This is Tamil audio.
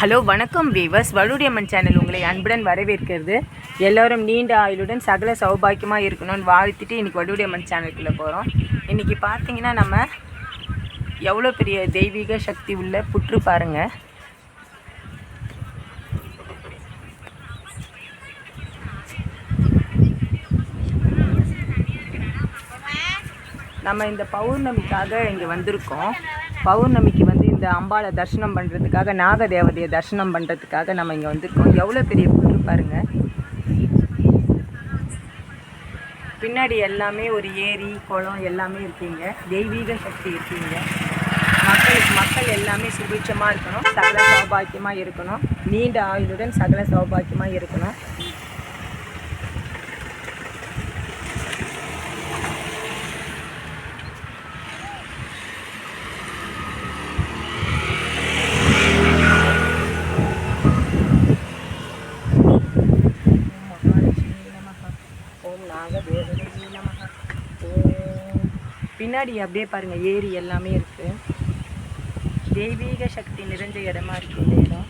ஹலோ வணக்கம் வீவர்ஸ் வலுடியம்மன் சேனல் உங்களை அன்புடன் வரவேற்கிறது. எல்லோரும் நீண்ட ஆயுளுடன் சகல சௌபாக்கியமாக இருக்கணும்னு வாழ்த்திட்டு இன்றைக்கி வலுடியம்மன் சேனலுக்குள்ளே போகிறோம் இன்றைக்கி பார்த்தீங்கன்னா நம்ம எவ்வளோ பெரிய தெய்வீக சக்தி உள்ள புற்று பாருங்கள் நம்ம இந்த பௌர்ணமிக்காக இங்கே வந்திருக்கோம். பௌர்ணமிக்கு வந்து இந்த அம்பாளை தரிசனம் பண்ணுறதுக்காக நாக தேவதையை தரிசனம் பண்ணுறதுக்காக நம்ம இங்கே வந்திருக்கோம். எவ்வளோ பெரிய புற்று பாருங்க. பின்னாடி எல்லாமே ஒரு ஏரி குளம் எல்லாமே இருக்கீங்க. தெய்வீக சக்தி இருக்கீங்க. மக்களுக்கு மக்கள் எல்லாமே சுபிட்சமாக இருக்கணும். சகல சௌபாக்கியமாக இருக்கணும். நீண்ட ஆயுளுடன் சகல சௌபாக்கியமாக இருக்கணும். பின்னாடி அப்படியே பாருங்க ஏரி எல்லாமே இருக்கு. தெய்வீக சக்தி நிறைஞ்ச இடமா இருக்கு இந்த இடம்.